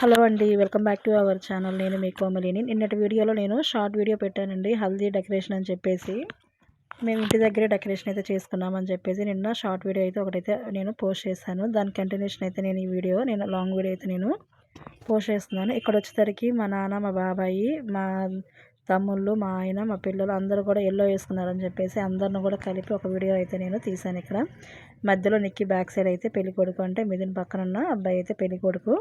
Hello అండి welcome back to our channel. నేను మీ కోమలిని. నిన్నటి వీడియోలో నేను షార్ట్ వీడియో పెట్టానండి హల్దీ డెకరేషన్ అని చెప్పేసి. మేము ఇంటి దగ్గరే డెకరేషన్ అయితే చేసుకున్నామని చెప్పేసి నిన్న షార్ట్ వీడియో అయితే ఒకటైతే నేను పోస్ట్ చేశాను. దాని కంటిన్యూషన్ అయితే నేను ఈ వీడియో నేను లాంగ్ వీడియో అయితే నేను పోస్ట్ చేస్తున్నాను. ఇక్కడ వచ్చేసరికి మా నాన్న మా బాబాయి మా తమ్ముళ్ళు మా ఆయన మా పిల్లలు అందరూ కూడా ఎల్లో వేసుకున్నారని చెప్పేసి అందరిని కూడా కలిపి ఒక వీడియో అయితే నేను తీశాను ఇక్కడ. మధ్యలో నిక్కి బ్యాక్ సైడ్ అయితే పెళ్ళి కొడుకు అంటే మిథున్ పక్కన ఉన్న అబ్బాయి అయితే పెళ్ళి కొడుకు.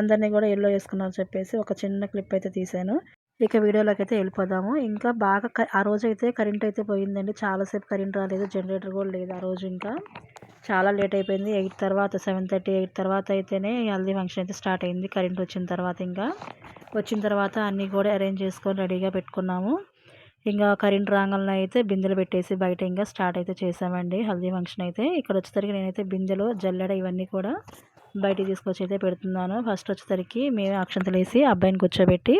అందరినీ కూడా ఎల్లో వేసుకున్నారని చెప్పేసి ఒక చిన్న క్లిప్ అయితే తీశాను. ఇక వీడియోలోకి అయితే వెళ్ళిపోదాము. ఇంకా బాగా ఆ రోజు అయితే కరెంట్ అయితే పోయిందండి. చాలాసేపు కరెంట్ రాలేదు. జనరేటర్ కూడా లేదు ఆ రోజు ఇంకా. చాలా లేట్ అయిపోయింది. ఎయిట్ తర్వాత సెవెన్ థర్టీ ఎయిట్ తర్వాత అయితేనే హల్దీ ఫంక్షన్ అయితే స్టార్ట్ అయింది. కరెంట్ వచ్చిన తర్వాత ఇంకా. వచ్చిన తర్వాత అన్నీ కూడా అరేంజ్ చేసుకొని రెడీగా పెట్టుకున్నాము. ఇంకా కరెంట్ రాగాలను అయితే బిందెలు పెట్టేసి బయట ఇంకా స్టార్ట్ అయితే చేసామండి. హల్దీ ఫంక్షన్ అయితే. ఇక్కడ వచ్చేసరికి నేనైతే బిందెలు జల్లెడ ఇవన్నీ కూడా బయటికి తీసుకొచ్చి అయితే పెడుతున్నాను. ఫస్ట్ వచ్చేసరికి మేము అక్షంతలు వేసి అబ్బాయిని కూర్చోబెట్టి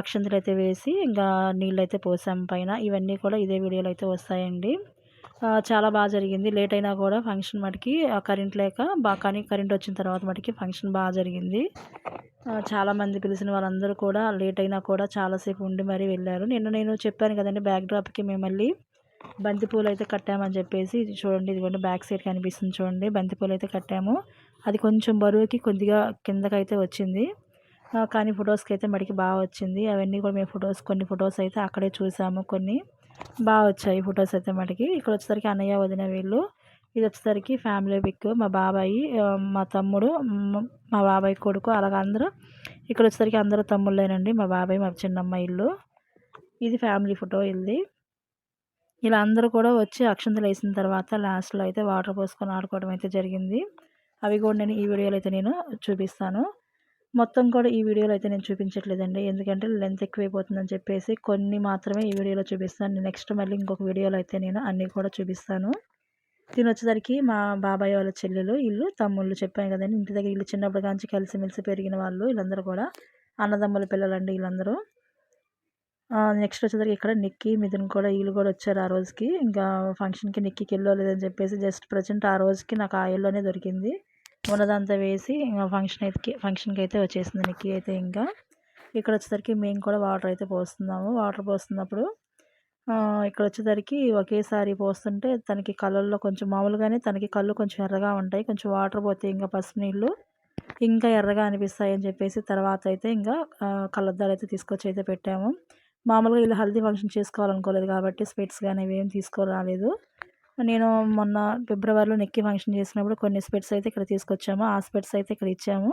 అక్షంతలు అయితే వేసి ఇంకా నీళ్ళు అయితే పోసాం పైన. ఇవన్నీ కూడా ఇదే వీడియోలో అయితే వస్తాయండి. చాలా బాగా జరిగింది. లేట్ అయినా కూడా ఫంక్షన్ మటుకి కరెంట్ లేక బాగా కానీ కరెంట్ వచ్చిన తర్వాత మటుకి ఫంక్షన్ బాగా జరిగింది. చాలామంది పిలిచిన వాళ్ళందరూ కూడా లేట్ అయినా కూడా చాలాసేపు ఉండి మరీ వెళ్ళారు. నిన్న నేను చెప్పాను కదండి బ్యాక్ డ్రాప్కి మేము మళ్ళీ బంతిపూలు అయితే కట్టామని చెప్పేసి చూడండి ఇదిగోండి బ్యాక్ సైడ్ కనిపిస్తుంది చూడండి బంతిపూలు అయితే కట్టాము. అది కొంచెం బరువుకి కొద్దిగా కిందకైతే వచ్చింది. కానీ ఫొటోస్కి అయితే మడికి బాగా వచ్చింది. అవన్నీ కూడా మేము ఫొటోస్ కొన్ని ఫొటోస్ అయితే అక్కడే చూసాము కొన్ని బాగా వచ్చాయి ఫొటోస్ అయితే మటుకి. ఇక్కడ వచ్చేసరికి అన్నయ్య వదిన వీళ్ళు ఇది వచ్చేసరికి ఫ్యామిలీ పిక్ మా బాబాయి మా తమ్ముడు మా బాబాయ్ కొడుకు అలాగ అందరూ. ఇక్కడ వచ్చేసరికి అందరూ తమ్ముళ్ళేనండి. మా బాబాయ్ మా చిన్నమ్మ ఇల్లు. ఇది ఫ్యామిలీ ఫోటో ఇది ఇలా అందరూ కూడా వచ్చి అక్షంతలు వేసిన తర్వాత లాస్ట్లో అయితే వాటర్ పోసుకొని ఆడుకోవడం అయితే జరిగింది. అవి కూడా నేను ఈ వీడియోలో అయితే నేను చూపిస్తాను. మొత్తం కూడా ఈ వీడియోలో అయితే నేను చూపించట్లేదండి. ఎందుకంటే లెంత్ ఎక్కువైపోతుందని చెప్పేసి కొన్ని మాత్రమే ఈ వీడియోలో చూపిస్తాను. నెక్స్ట్ మళ్ళీ ఇంకొక వీడియోలో అయితే నేను అన్నీ కూడా చూపిస్తాను. దీని వచ్చేసరికి మా బాబాయ్ వాళ్ళ చెల్లెలు ఇల్లు తమ్ముళ్ళు చెప్పాను కదండి. ఇంటి దగ్గర ఇల్లు చిన్నప్పుడు కాంచి కలిసిమెలిసి పెరిగిన వాళ్ళు వీళ్ళందరూ కూడా అన్నదమ్ముల పిల్లలండి వీళ్ళందరూ. నెక్స్ట్ వచ్చేసరికి ఇక్కడ నిక్కి మిథున్ కూడా వీళ్ళు కూడా వచ్చారు ఆ రోజుకి. ఇంకా ఫంక్షన్కి నిక్కికి వెళ్ళలేదని చెప్పేసి జస్ట్ ప్రజెంట్ ఆ రోజుకి నాకు ఆ ఇల్లునే దొరికింది. ఉన్నదంతా వేసి ఇంకా ఫంక్షన్ అయితే ఫంక్షన్కి అయితే వచ్చేసింది నిక్కి అయితే ఇంకా. ఇక్కడ వచ్చేసరికి మేము కూడా వాటర్ అయితే పోస్తున్నాము. వాటర్ పోస్తున్నప్పుడు ఇక్కడ వచ్చేసరికి ఒకేసారి పోస్తుంటే తనకి కళ్ళల్లో కొంచెం మామూలుగానే తనకి కళ్ళు కొంచెం ఎర్రగా ఉంటాయి. కొంచెం వాటర్ పోతే ఇంకా పసుపు నీళ్ళు ఇంకా ఎర్రగా అనిపిస్తాయి అని చెప్పేసి తర్వాత అయితే ఇంకా కళ్ళద్దాలు అయితే తీసుకొచ్చి అయితే పెట్టాము. మామూలుగా ఇలా హల్దీ ఫంక్షన్ చేసుకోవాలనుకోలేదు కాబట్టి స్వీట్స్ కానీ ఏం తీసుకురాలేదు. నేను మొన్న ఫిబ్రవరిలో నెక్కి ఫంక్షన్ చేసినప్పుడు కొన్ని స్పెట్స్ అయితే ఇక్కడ తీసుకొచ్చాము. ఆ స్పెట్స్ అయితే ఇక్కడ ఇచ్చాము.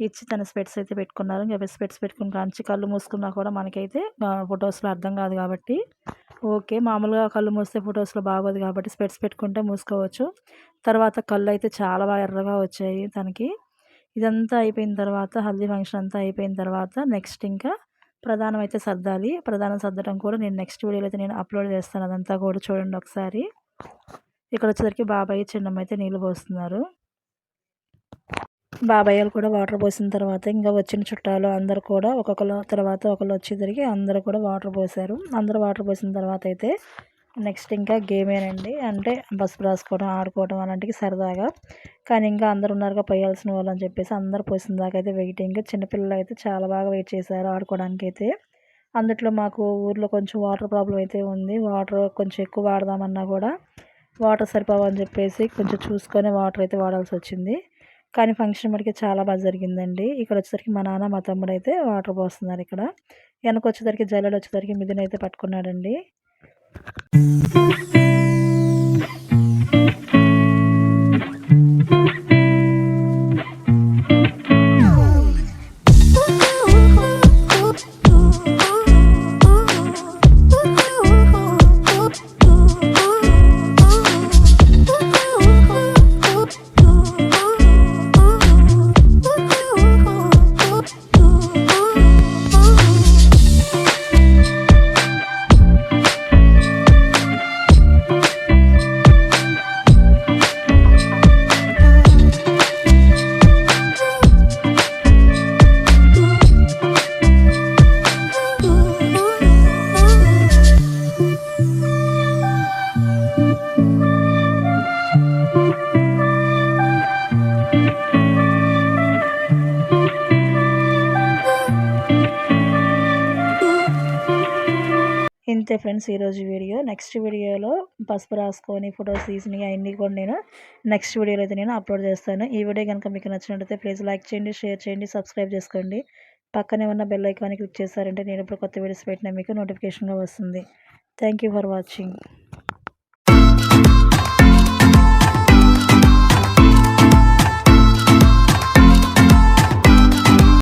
ఇచ్చి తన స్పెట్స్ అయితే పెట్టుకున్నారు. ఇంకా స్పెట్స్ పెట్టుకుని కాంచి కళ్ళు మూసుకున్నా కూడా మనకైతే ఫొటోస్లో అర్థం కాదు కాబట్టి. ఓకే మామూలుగా కళ్ళు మూస్తే ఫొటోస్లో బాగోదు కాబట్టి స్పెట్స్ పెట్టుకుంటే మూసుకోవచ్చు. తర్వాత కళ్ళు అయితే చాలా బాగా ఎర్రగా వచ్చాయి తనకి. ఇదంతా అయిపోయిన తర్వాత హల్దీ ఫంక్షన్ అంతా అయిపోయిన తర్వాత నెక్స్ట్ ఇంకా ప్రధానం అయితే సర్దాలి. ప్రధానం సర్దడం కూడా నేను నెక్స్ట్ వీడియోలో అయితే నేను అప్లోడ్ చేస్తాను. అదంతా కూడా చూడండి ఒకసారి. ఇక్కడ వచ్చేసరికి బాబాయ్ చిన్నమ్మ అయితే నీళ్ళు పోస్తున్నారు. బాబాయ్యలు కూడా వాటర్ పోసిన తర్వాత ఇంకా వచ్చిన చుట్టాలు అందరు కూడా ఒక్కొక్కరు తర్వాత ఒకళ్ళు వచ్చేసరికి అందరూ కూడా వాటర్ పోసారు అందరూ వాటర్ పోసిన తర్వాత అయితే నెక్స్ట్ ఇంకా గేమేనండి అంటే బస్సు రాసుకోవడం ఆడుకోవడం అలాంటివి సరదాగా. కానీ ఇంకా అందరు ఉన్నారుగా పోయాల్సిన వాళ్ళు అని చెప్పేసి అందరు పోసిన దాకా అయితే వెయిటింగ్. చిన్నపిల్లలు అయితే చాలా బాగా వెయిట్ చేశారు ఆడుకోవడానికి అయితే. అందుట్లో మాకు ఊర్లో కొంచెం వాటర్ ప్రాబ్లం అయితే ఉంది. వాటర్ కొంచెం ఎక్కువ వాడదామన్నా కూడా వాటర్ సరిపోవని చెప్పేసి కొంచెం చూసుకొని వాటర్ అయితే వాడాల్సి వచ్చింది. కానీ ఫంక్షన్ మటుకి చాలా బాగా జరిగిందండి. ఇక్కడ వచ్చేసరికి మా నాన్న మా తమ్ముడు అయితే వాటర్ పోస్తున్నారు ఇక్కడ. వెనక వచ్చేసరికి జల్లెడు వచ్చేసరికి మిథున్ అయితే పట్టుకున్నాడండి. అంతే ఫ్రెండ్స్ ఈరోజు వీడియో. నెక్స్ట్ వీడియోలో పసుపు రాసుకొని ఫొటోస్ తీసినవి అవన్నీ కూడా నేను నెక్స్ట్ వీడియోలో అయితే నేను అప్లోడ్ చేస్తాను. ఈ వీడియో కనుక మీకు నచ్చినట్లయితే ప్లీజ్ లైక్ చేయండి షేర్ చేయండి సబ్స్క్రైబ్ చేసుకోండి. పక్కనే ఉన్న బెల్ ఐకాన్ని క్లిక్ చేశారంటే నేను ఇప్పుడు కొత్త వీడియోస్ పెట్టినా మీకు నోటిఫికేషన్గా వస్తుంది. Thank for watching